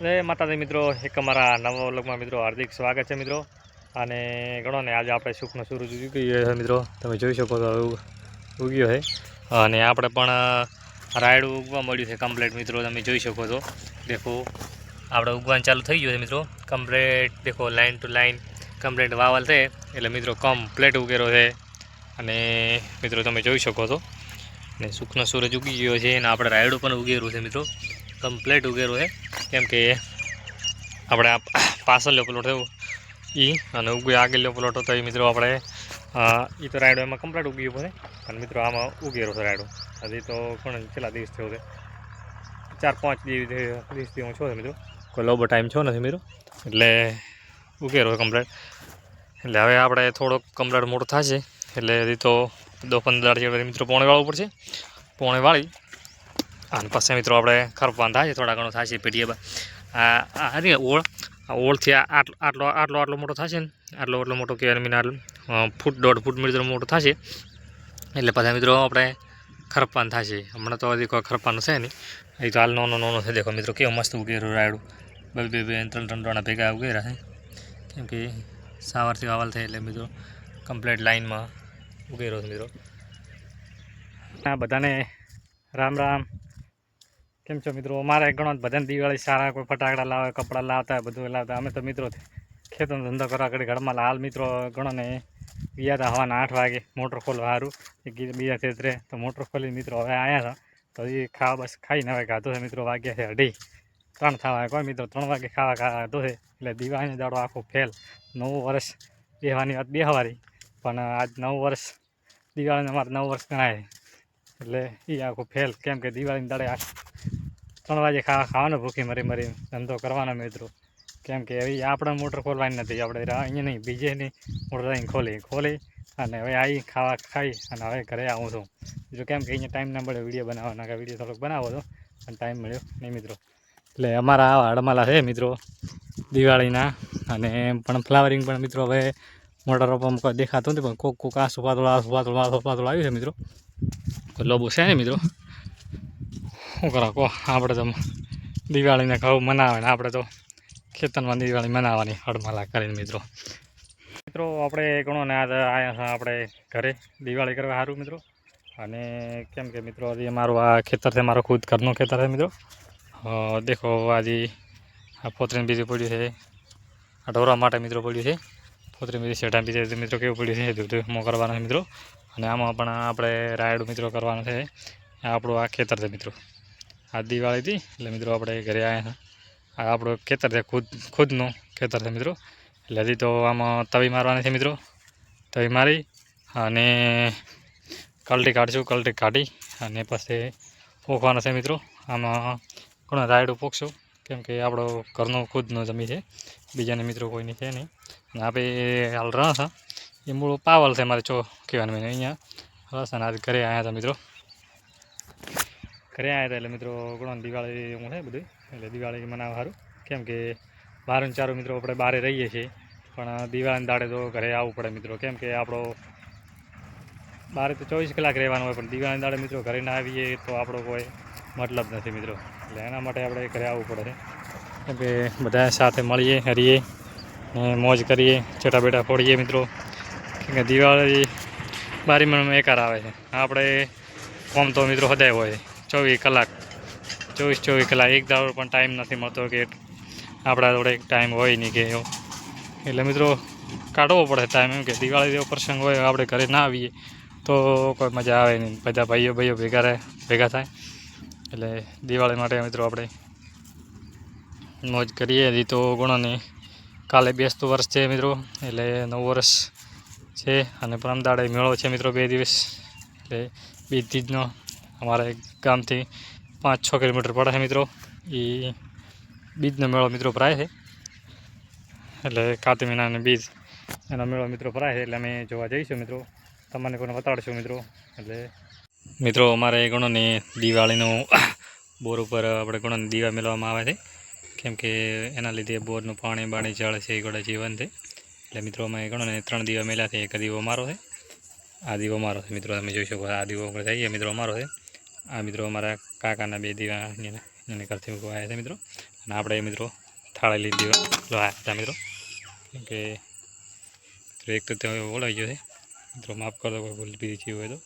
જય માતાજી મિત્રો, એક અમારા નવા વ્લોગમાં મિત્રો હાર્દિક સ્વાગત છે મિત્રો. અને ગણો ને આજે આપણે સુખનો સૂરજ ઉગી ગયો છે મિત્રો. તમે જોઈ શકો તો હવે ઉગ- ઉગ્યો છે. અને આપણે પણ રાયડું ઉગવા મળ્યું છે કમ્પ્લેટ મિત્રો, તમે જોઈ શકો છો. દેખો, આપણે ઉગવાનું ચાલુ થઈ ગયું છે મિત્રો. કમ્પ્લેટ દેખો લાઇન ટુ લાઇન કમ્પ્લેટ વાવલ છે. એટલે મિત્રો કમ્પ્લેટ ઉગેરો છે. અને મિત્રો તમે જોઈ શકો છો. અને સુખનો સૂરજ ઉગી ગયો છે અને આપણે રાયડું પણ ઉગેરું છે મિત્રો. કમ્પ્લેટ ઉગેરો છે કેમ કે આપણે આ પાછળનો પ્લોટ થયો એ અને ઉગે આગળનો પ્લોટ હતો એ મિત્રો આપણે એ તો રાયડો એમાં કમ્પ્લેટ ઉગી પડે અને મિત્રો આમાં ઉગેરો છે રાયડો. હજી તો પણ છેલ્લા દિવસ થયો છે? ચાર પાંચ દિવસ દિવસથી હું છો મિત્રો. કોઈ લોબો ટાઈમ છો નથી મિત્રો. એટલે ઉગેરો કમ્પ્લેટ. એટલે હવે આપણે થોડોક કમ્પ્લેટ મોટો થશે. એટલે હજી તો દો પંદર જેવા મિત્રો પોણે વાળવું પડશે પોણે વાળી અને પછી મિત્રો આપણે ખરપવાનું થાય છે, થોડા ઘણો થાય છે આ આ ઓળ. ઓળથી આટલો આટલો આટલો આટલો મોટો થશે ને, આટલો આટલો મોટો કે મિનાર ફૂટ, દોઢ ફૂટ મિત્રો મોટો થશે એટલે પછી મિત્રો આપણે ખરપાન થશે હમણાં તો હજી કોઈ ખરપાનું છે નહીં. એ તો હાલ નોનો નોનો છે. દેખો મિત્રો કેવો મસ્ત ઉગેરું રાયડું. બે બે બે, ત્રણ ત્રણ ત્રણ ભેગા ઉગેરા છે. કેમ કે સવારથી વાવલ થાય એટલે મિત્રો કમ્પ્લેટ લાઇનમાં ઉગેરો છે મિત્રો. આ બધાને રામ રામ. કેમ છો મિત્રો? અમારે ઘણો બધાને દિવાળી સારા, કોઈ ફટાકડા લાવે, કપડાં લાવતા હોય, બધું લાવતા અમે તો મિત્રો ખેતરનો ધંધો કરવા કરી ઘરમાં હાલ મિત્રો ઘણો ને ગયા હતા હવાના આઠ વાગે. મોટર ખોલવા સારું એક ગીત બીજા ક્ષેત્રે તો મોટર ખોલી મિત્રો હવે આવ્યા હતા તો એ ખાવા બસ ખાઈને હવે ખાધો છે મિત્રો. વાગ્યા છે અઢી. ત્રણ થવા કોઈ મિત્રો ત્રણ વાગે ખાવા ખાધો છે. એટલે દિવાળીનો દાડો આખો ફેલ. નવું વર્ષ બેહવાની વાત બેહવારી. પણ આજ નવું વર્ષ, દિવાળીને અમારે નવું વર્ષ ગણાય. એટલે એ આખું ફેલ. કેમ કે દિવાળીની દાડે આ ત્રણ વાગે ખાવા ખાવાનો ભૂખી મરી મરી ધંધો કરવાનો મિત્રો. કેમ કે હવે આપણે મોટર ખોલવાની નથી, આપણે અહીંયા નહીં, બીજે નહીં મોટર અહીં ખોલી ખોલી અને હવે આવી ખાવા ખાઈ અને હવે ઘરે આવું છું. બીજું કેમ કે અહીંયા ટાઈમ ના મળ્યો વીડિયો બનાવવાના કે વીડિયો થોડોક બનાવો તો, પણ ટાઈમ મળ્યો નહીં મિત્રો. એટલે અમારા આવા હડમાલા છે મિત્રો, દિવાળીના અને પણ ફ્લાવરિંગ પણ મિત્રો હવે મોટર કોઈ દેખાતું નથી, પણ કોક કોક આ પાતળું આ પાતળું આ પાતળું આવ્યું છે મિત્રો. લોબો છે ને મિત્રો? શું કરો કહો આપણે તો દિવાળીને ઘઉં મનાવે ને આપણે તો ખેતરમાં દિવાળી મનાવવાની હડમાલા કરીને મિત્રો. મિત્રો, આપણે ઘણો ને આજ આવ્યા આપણે ઘરે. દિવાળી કરવા સારું મિત્રો. અને કેમ કે મિત્રો, હજી અમારું આ ખેતર છે, મારો ખુદ ઘરનું ખેતર છે મિત્રો. દેખો, આજે આ પોતરીને બીજું પડ્યું છે. આ ઢોરા માટે મિત્રો પડ્યું છે. પોતરી બીજી શેઠા બીજે મિત્રો, કેવું પડ્યું છે? દૂધ મો કરવાના છે મિત્રો. અને આમાં પણ આપણે રાયડું મિત્રો કરવાનું છે. આપણું આ ખેતર છે મિત્રો. આ દિવાળી હતી એટલે મિત્રો આપણે ઘરે આવ્યા હતા આ આપણું ખેતર છે ખુદ, ખુદનું ખેતર છે મિત્રો. એટલે હજી તો આમાં તવી મારવાની છે મિત્રો. તવી મારી અને કલટી કાઢશું, કલટી કાઢી અને પછી પોખવાના છે મિત્રો. આમાં ઘણો રાયડું પોખશું. કેમ કે આપણો ઘરનો ખુદનો જમી છે. બીજાને મિત્રો કોઈની છે નહીં. અને આપણે હાલ રસ હા. એ મૂળ પાવલ છે મારે, ચો કહેવાનું મને અહીંયા. રસ અને આજ ઘરે આવ્યા હતા મિત્રો. ઘરે આવ્યા હતા એટલે મિત્રો ઘણો દિવાળી હું છે બધું એટલે દિવાળી મનાવવા સારું. કેમ કે બાર ચારો મિત્રો આપણે બહારે રહીએ છીએ. પણ દિવાળીના દાડે તો ઘરે આવવું પડે મિત્રો. કેમ કે આપણો બારે તો ચોવીસ કલાક રહેવાનું હોય, પણ દિવાળીના દાડે મિત્રો ઘરે ના આવીએ તો આપણો કોઈ મતલબ નથી મિત્રો. એટલે એના માટે આપણે ઘરે આવવું પડે છે. કેમ કે બધા સાથે મળીએ, હરીએ ને મોજ કરીએ ચટા બેટા ફોડીએ મિત્રો. કે દિવાળી બારીમાં એકાર આવે છે. આપણે કોમ તો મિત્રો હદાય હોય. ચોવીસ કલાક. ચોવીસ ચોવીસ કલાક. એક દાડો પણ ટાઈમ નથી મળતો કે આપણા જોડે ટાઈમ હોય નહીં કે એવો. એટલે મિત્રો, કાઢવો પડે ટાઈમ એમ કે દિવાળી જેવો પ્રસંગ હોય, આપણે ઘરે ના આવીએ, તો કોઈ મજા આવે નહીં. બધા ભાઈઓ ભાઈઓ ભેગા રહે, ભેગા થાય. એટલે દિવાળી માટે મિત્રો આપણે મોજ કરીએ. હજી તો ગણોને કાલે બેસતું વર્ષ છે મિત્રો. એટલે નવું વર્ષ છે અને પરમદાડે મેળો છે મિત્રો બે દિવસ. એટલે બીજ તીજનો અમારા ગામથી પાંચ છ કિલોમીટર પડે છે મિત્રો. એ બીજનો મેળો મિત્રો ભરાય છે. એટલે કાતી મહિનાની બીજ એનો મેળો મિત્રો ભરાય છે. એટલે અમે જોવા જઈશું મિત્રો. તમને કોઈને બતાડશું મિત્રો. એટલે મિત્રો અમારે ગણો ને દિવાળીનું બોર ઉપર આપણે ઘણોને દીવા મેળવવામાં આવે છે. કેમ કે એના લીધે બોરનું પાણી, બાણી, જળ છે એ ગોળે જીવન છે. એટલે મિત્રો અમે ગણો ને ત્રણ દીવા મેળ્યા છે. એક દીવો મારો છે. આ દીવો મારો છે મિત્રો. તમે જોઈ શકો આ દીવો આપણે થઈએ મિત્રો અમારો છે. આ મિત્રો અમારા કાકાના બે દીવા એને ઘરથી મૂકવા આવ્યા છે મિત્રો. અને આપણે મિત્રો થાળી લીધી લોહા હતા મિત્રો. કે એક તો ત્યાં ઓળાઈ ગયો છે. મિત્રો માફ કરતો કોઈ ભૂલ બીજી હોય તો.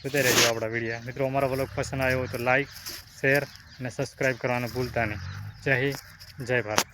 જોતા રહેજો આપણા વિડીયા. મિત્રો અમારો બ્લોગ પસંદ આવ્યો હોય તો લાઈક શેર અને સબસ્ક્રાઈબ કરવાનું ભૂલતા નહીં. જય હિન્દ, જય ભારત.